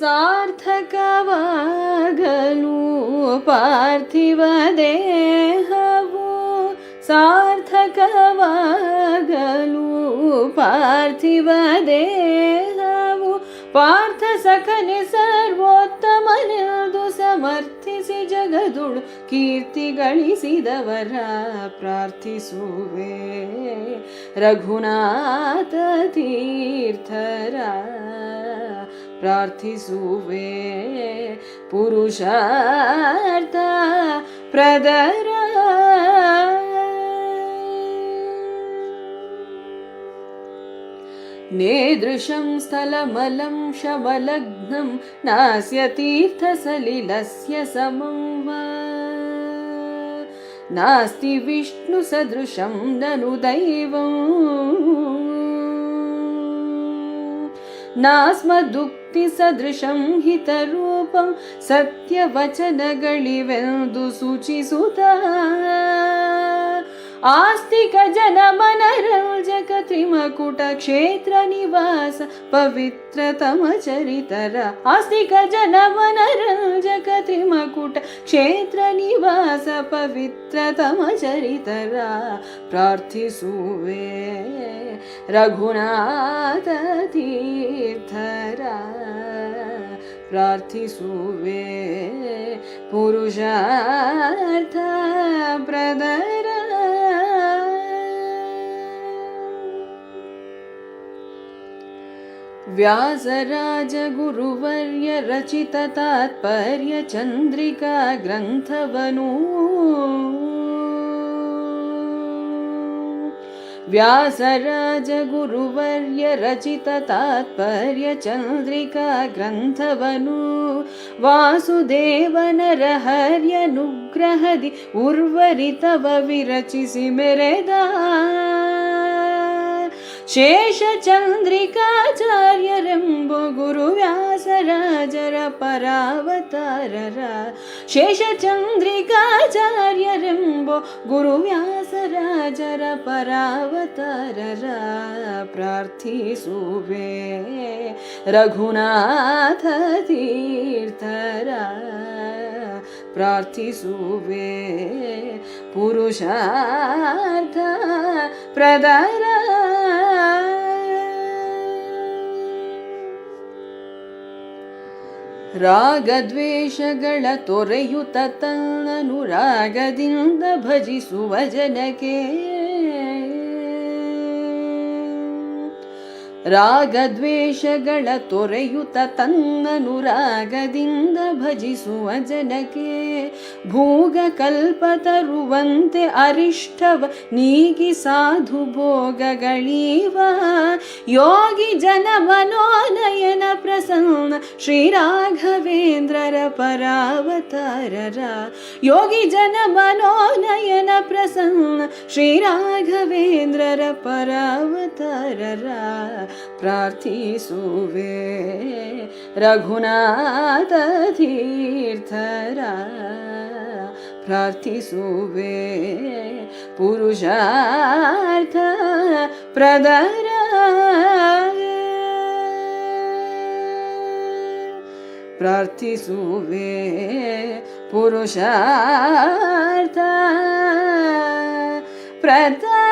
ಸಾರ್ಥಕವಾಗಲು ಪಾರ್ಥಿವ ದೇಹವು ಸಾರ್ಥಕವಾಗಲು ಪಾರ್ಥಿವ ದೇಹವು ಪಾರ್ಥ ಸಖನೆ ಸರ್ವೋತ್ತಮನೆಂದು ಸಮರ್ಥಿಸಿ ಜಗದುಳು ಕೀರ್ತಿ ಗಳಿಸಿದವರ ಪ್ರಾರ್ಥಿಸುವೆ. ರಘುನಾಥ ತೀರ್ಥರ ಪ್ರಾರ್ಥಿಸುವೆ ಪುರುಷಾರ್ಥ ಪ್ರದರ नेदृशं स्थलमलं शमलग्नं नास्य तीर्थसलिलस्य समं वा नास्ति विष्णुसदृशं ननु दैवम् ಭಕ್ತಿಸದೃಶಂ ಹಿತರೂಪ ಸತ್ಯವಚನಗಳಿವೆಂದು ಸೂಚಿಸುತ್ತ आस्तिक जन मन रौजक त्रिमकुट क्षेत्र निवास, पवित्रतम चरितर। आस्तिक जन मन रौजक त्रिमकुट क्षेत्र निवास, पवित्रतम चरितर। प्रार्थिसुवे रघुनाथ तीर्थरा। प्रार्थिसुवे पुरुषार्थ प्रदरा व्यासराजगुरुवर्यरचिततात्पर्यचन्द्रिका ग्रन्थवनु। व्यासराजगुरुवर्यरचिततात्पर्यचन्द्रिका ग्रन्थवनु। वासुदेवनरहर्यनुग्रहदि उर्वरितव विरचिसि मेरेदा ಶೇಷಚಂದ್ರಿಕಾಚಾರ್ಯರೆಂಬ ಗುರುವ್ಯಾಸರಾಜರ ಪರಾವತಾರರ ಶೇಷಚಂದ್ರಿಕಾಚಾರ್ಯರೆಂಬ ಗುರುವ್ಯಾಸರಾಜರ ಪರಾವತಾರರ ಪ್ರಾರ್ಥಿಸುವೆ ರಘುನಾಥ ತೀರ್ಥರ ಪ್ರಾರ್ಥಿಸುವೆ ಪುರುಷಾರ್ಥ ಪ್ರದರ ರಾಗದ್ವೇಷಗಳ ತೊರೆಯುತ ತನ್ನನುರಾಗದಿಂದ ಭಜಿಸುವ ಜನಕ್ಕೆ ರಾಗದ್ವೇಷಗಳ ತೊರೆಯುತ ತನ್ನನುರಾಗದಿಂದ ಭಜಿಸುವ ಜನಕ್ಕೆ ಭೋಗ ಕಲ್ಪ ತರುವಂತೆ ಅರಿಷ್ಟವ ನೀಗಿ ಸಾಧು ಭೋಗಗಳೀವ ಯೋಗಿ ಜನ ಮನೋನಯನ ಪ್ರಸನ್ನ ಶ್ರೀರಾಘವೇಂದ್ರರ ಪರಾವತಾರರ ಯೋಗಿ ಜನ ಮನೋನಯನ ಪ್ರಸನ್ನ ಶ್ರೀರಾಘವೇಂದ್ರರ ಪರಾವತಾರರ ಪ್ರಾರ್ಥಿಸುವೆ. ರಘುನಾಥ ತೀರ್ಥರ ಪ್ರಾರ್ಥಿಸುವೆ. ಪುರುಷಾರ್ಥ ಪ್ರದರ. ಪ್ರಾರ್ಥಿಸುವೆ. ಪುರುಷಾರ್ಥ ಪ್ರದರ.